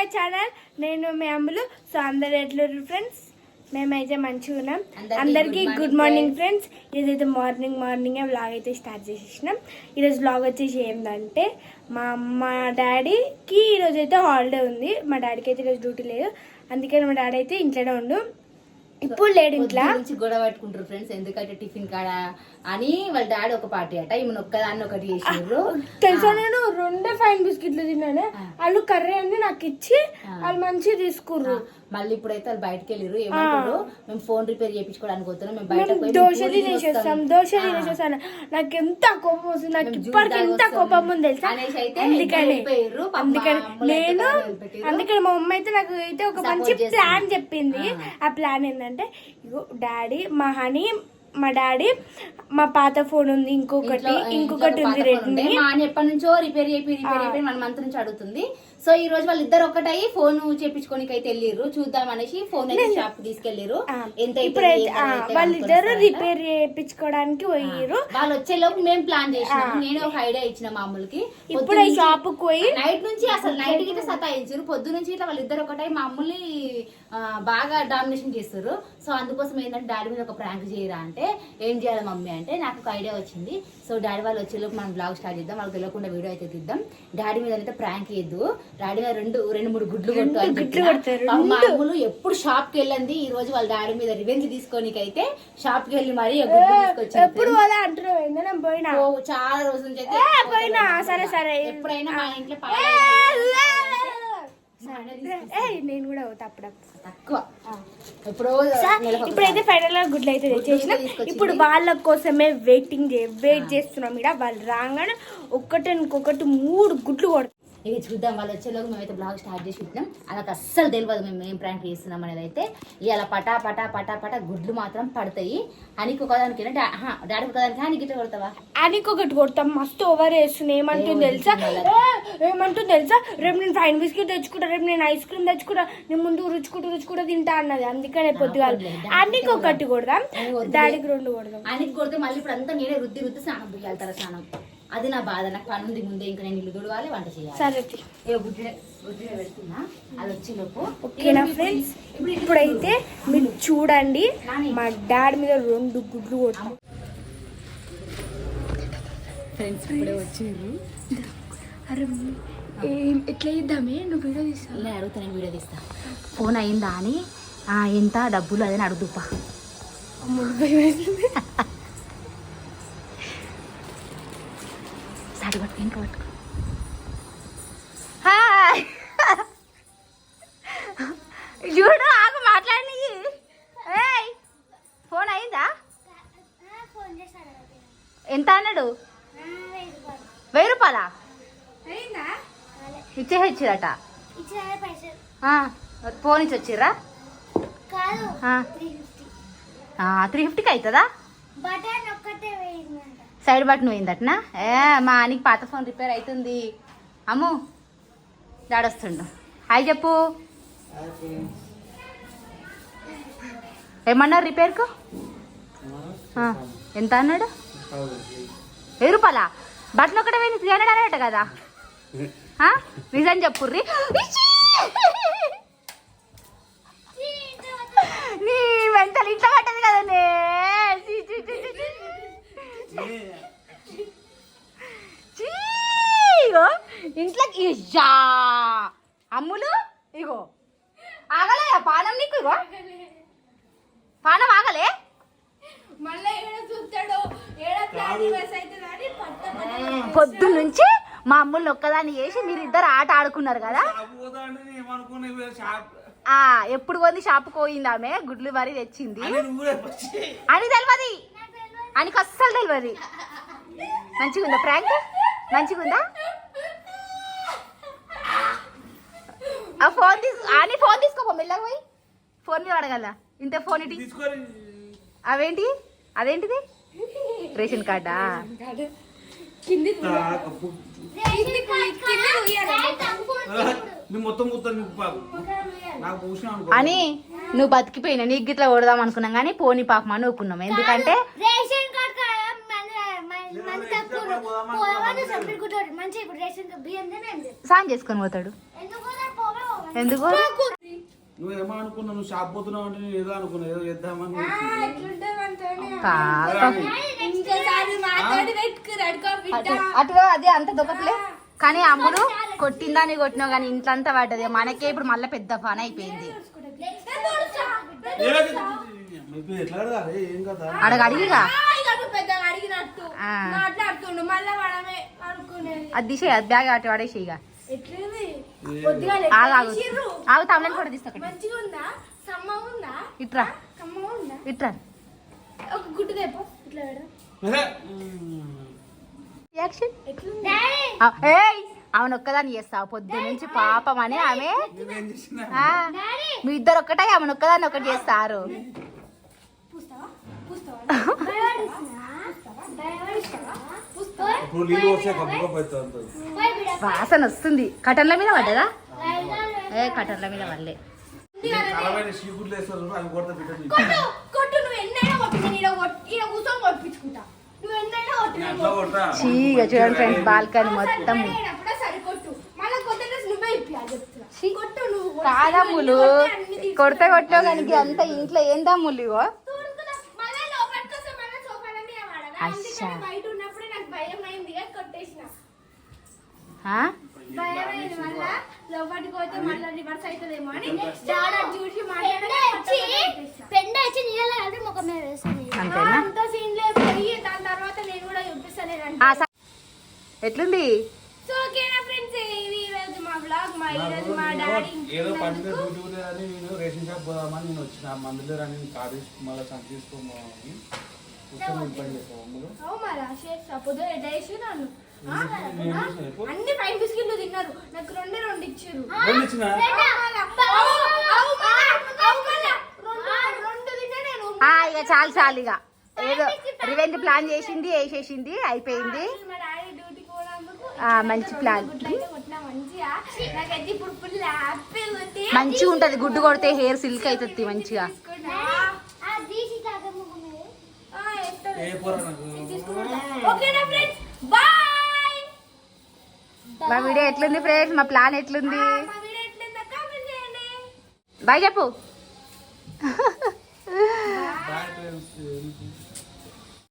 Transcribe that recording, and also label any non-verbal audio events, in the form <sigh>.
My channel నేను మీ అమ్ములు so అందరు ఎట్లున్నారు ఫ్రెండ్స్ మేమైతే మంచిగా ఉన్నాం. అందరికీ గుడ్ మార్నింగ్ ఫ్రెండ్స్ ఇదైతే మార్నింగ్ మార్నింగ్ వ్లాగ్ అయితే స్టార్ట్ చేసేసినాం. ఈరోజు వ్లాగ్ వచ్చేసి ఏంటంటే మా మా డాడీకి ఈరోజు అయితే హాలిడే ఉంది. మా డాడీకి అయితే ఈరోజు డ్యూటీ లేదు. అందుకని మా డాడీ అయితే ఇంట్లోనే ఉండు. ఇప్పుడు లేడు ఇంట్లో. నుంచి గొడవ పెట్టుకుంటారు ఫ్రెండ్స్ ఎందుకంటే టిఫిన్ కాడ అని వాళ్ళ డాడీ ఒక పార్టీ అట. ఈమెను ఒక్కదాన్ని ఒకటి చేసిర్రు తెలుసా నేను? రెండే ఫైన్ బిస్కెట్లు తిన్నాను? వాళ్ళు కర్రీ అన్ని నాకు ఇచ్చి వాళ్ళు మంచిగా తీసుకుర్రు. మళ్ళీ ఇప్పుడైతే వాళ్ళు బయటకు వెళ్ళిర్రు ఏమంటారు మేము ఫోన్ రిపేర్ చేయించుకోవడానికి పోతున్నాం మేము పోయి దోశ తినేసేస్తాం. దోశ. తినేసేస్తాను. నాకు ఎంత కోపం వస్తుంది నాకు ఇప్పటికి ఎంత. కోపం ఉంది తెలుసా? అందుకని అందుకని నేను. అందుకని మా అమ్మ అయితే నాకు అయితే ఒక మంచి. ప్లాన్ చెప్పింది. ఆ ప్లాన్ ఏంటంటే ఇగో డాడీ మా హనీ మా డాడీ మా పాత ఫోన్ ఉంది ఇంకొకటి ఇంకొకటి ఉంది. రెడ్మీ మా ఆయన ఎప్పటి నుంచో రిపేర్ చేయి రిపేర్ అయిపోయి వన్ మంత్ నుంచి అడుగుతుంది. సో ఈ రోజు వాళ్ళిద్దరు ఒక్కటై ఫోన్ చేపించుకోనికి అయితే వెళ్ళిర్రు. చూద్దాం అనేసి ఫోన్ షాప్ తీసుకెళ్ళిర్రు ఆ, ఎంత వాళ్ళిద్దరు రిపేర్ చేయించుకోవడానికి పోయిర్రు. వాళ్ళు వచ్చే లోపు మేము ప్లాన్ చేసినాము. నేను ఒక ఐడియా ఇచ్చిన మామూలుకి. ఇప్పుడు ఈ షాప్ పోయి నైట్ నుంచి అసలు నైట్ గిట్ట సతాయించారు పొద్దు నుంచి ఇట్లా వాళ్ళిద్దరు ఒకటై మామూలు బాగా డామినేషన్ చేస్తారు సో అందుకోసం ఏంటంటే డాడీ మీద ఒక ప్రాంక్ చేయరా అంటే ఏం చేయాలి మమ్మీ అంటే నాకు ఒక ఐడియా వచ్చింది. సో డాడీ వాళ్ళు వచ్చే లోపు మనం బ్లాగ్ స్టార్ట్ చేద్దాం వాళ్ళకి తెలియకుండా వీడియో అయితే తీద్దాం. డాడీ మీద అయితే ప్రాంక్ చేయొద్దు. డాడీ మీద రెండు రెండు మూడు గుడ్లు కొట్టు అని గుడ్లు చెప్పిన. కొడతారు, పాపం మా అమ్ములు ఎప్పుడు షాప్కి వెళ్ళింది. ఈ రోజు వాళ్ళ డాడీ మీద రివెంజ్ షాప్కి వెళ్ళి మరి గుడ్లు ఓ, చాలా రోజుల నుంచి అయితే సరే సరే. ఎప్పుడైనా మా ఇంట్లో నేను కూడా పోతా అప్పుడప్పుడు. తక్కువ. ఇప్పుడైతే ఫైనల్గా గుడ్లు అయితే తెచ్చేసిన. ఇప్పుడు వాళ్ళ కోసమే వెయిటింగ్ వెయిట్ చేస్తున్నాం ఇక్కడ వాళ్ళు రాగానే ఒక్కటి ఇంకొకటి మూడు గుడ్లు కొడతాం ఇక చూద్దాం వాళ్ళు వచ్చేలోకి మేమైతే బ్లాగ్ స్టార్ట్ చేసి పెట్టినాం వాళ్ళకి అస్సలు తెలియదు మేము ఏం ప్రాంక్ చేస్తున్నాం అనేది అయితే. ఇవాళ పటా పటా పటా పటా గుడ్లు మాత్రం పడతాయి. అనికి ఒకదానికి డాడీ ఒకదానికి అని గిట్ల కొడతావా? అని ఒకటి కొడతాం. మస్తు ఓవర్ వేస్తుంది ఏమంటుంది తెలుసా? ఏమంటుంది తెలుసా? రేపు నేను ఫైన్ బిస్కెట్ తెచ్చుకుంటా రేపు నేను ఐస్ క్రీమ్ తెచ్చుకుంటా నేను ముందు రుచుకుంటూ రుచుకుంటూ తింటా అన్నది. అందుకనే పొద్దుగాల. అన్నికి ఒకటి కొడదాం. డాడీకి రెండు కొడదాం. ఆయనకి కొడితే మళ్ళీ ఇప్పుడు అంతా నేనే రుద్ది రుద్ది స్నానం పోయాలి తల స్నానం. అది నా బాధ. నాకు పని ఉంది ముందే ఇంకా నేను ఇల్లు తుడవాలి వంట చేయాలి. అది ఓకేనా ఫ్రెండ్స్ ఇప్పుడైతే మీరు చూడండి మా డాడీ మీద రెండు గుడ్లు కొట్టాం ఫ్రెండ్స్ ఇప్పుడే వచ్చిండ్రు. అరే ఏం- ఎట్లా ఇద్దామే నువ్వు వీడియో తీసా నేను అడుగుతా నేను వీడియో తీస్తా. ఫోన్ అయిందా అని? ఆ, ఎంత డబ్బులు అదని అడుగుపా అమ్ముడు <laughs> సాటి పట్టుకు ఇంకా పట్టుకో. హాయ్. చూడు ఆగు మాట్లాడి. ఏయ్ ఫోన్ అయిందా? ఎంత అన్నాడు? వెయ్యి రూపాయలా? ఇచ్చేసి వచ్చిరట ఫోన్ ఇచ్చి వచ్చిర్రా? త్రీ ఫిఫ్టీకి అవుతుందా? సైడ్ బటన్ పోయిందటనా ఏ మా నీకు పాత ఫోన్ రిపేర్ అవుతుంది అమ్ము దాడొస్తుండు. హాయ్ చెప్పు. ఏమన్నారు రిపేర్కు? ఎంత అన్నాడు? వెయ్యి రూపాయలా? బటన్ ఒకటే పోయింది త్రీ హండ్రెడ్ అనేట కదా. నిజం చెప్పుర్రి. పానం నీకు ఇగో పానం ఆగలే పొద్దు నుంచి మా అమ్ముల్ని ఒక్కదాన్ని చేసి మీరు ఇద్దరు ఆట ఆడుకున్నారు కదా? ఎప్పుడు కొంది షాపుకి పోయింది ఆమె? గుడ్లు మరీ తెచ్చింది. అని అని తెలియదు అనికి అస్సలు తెలియదు మంచిగా ఉందా ప్రాంక్? మంచిగా ఉందా ఆ ఫోన్ తీసు అని ఫోన్ తీసుకోపో మెల్లగా పోయి. ఫోన్ మీద అడగల. ఇంత ఫోన్ ఇటీ అవేంటి? అదేంటిది? రేషన్ కార్డా? అని నువ్వు బతికిపోయినా నీకు గిట్లా కొడదాం అనుకున్నాం కానీ పోనీ పాపం అని ఒప్పుకున్నాం ఎందుకంటే సాయం చేసుకొని పోతాడు. ఎందుకు నువ్వు ఏమో అనుకున్నావు నువ్వు షాప్ పోతున్నావు అంటే నేను ఏదో అనుకున్నా ఏదో చేద్దామని అటుగా అదే అంత దొక్కట్లే కానీ అమ్ముడు కొట్టిందని కొట్టినావు కానీ ఇంట్లో అంతా పడ్డది. మనకే ఇప్పుడు మళ్ళీ పెద్ద పని అయిపోయింది. అడగ అడిగిగా అది అది బ్యాగ్ అటు పడేసి ఇక ఆగు తమలని కూడా తీస్తా ఇట్రా ఆమెను ఒక్కదాన్ని చేస్తావు. పొద్దు నుంచి పాపం అని ఆమె మీ ఇద్దరు ఒక్కటే ఆమెను ఒక్కదాన్ని ఒకటి చేస్తారు. <laughs> వాసన వస్తుంది. కటన్ల మీద పడ్డదా? ఏ కటన్ల మీద పడలే. కొడతా కొడతా. చీగా చూడండి ఫ్రెండ్స్ బాల్కనీ మొత్తం. అవసరం లేనప్పుడే సరి కొట్టు మళ్ళా కొత్త డ్రెస్ నువ్వే ఇప్పియాలి డాడీ ఏదో మీద డ్యూటీ లేదని నేను రేషన్ షాప్ పోదామని నేను వచ్చిన. మందులు రాని కార్ మళ్ళీ సంచి అన్ని. ఫైవ్ బిస్కెట్లు తిన్నారు. నాకు రెండే రెండు ఇచ్చారు. రెండు ఇచ్చినా? రెండు? తిన్నా నేను. ఆ, ఇక చాలు చాలు ఇక. ఏదో రివెంజ్ ప్లాన్ చేసింది వేసేసింది అయిపోయింది. మంచి ప్లాన్ మంచిగా. ఉంటది. గుడ్డు కొడితే హెయిర్ సిల్క్ అవుతుంది మంచిగా తీసుకున్నా. ఆ తీసి తాత ముఖం మీద ఆ, ఎత్తాను. ఏ పోరా నాకు ఓకేనా ఫ్రెండ్స్ బాయ్ మా వీడియో ఎట్లుంది ఫ్రెండ్స్? మా ప్లాన్ ఎట్లుంది? మా వీడియో ఎట్లుందో కామెంట్ చేయండి. బాయ్ చెప్పు.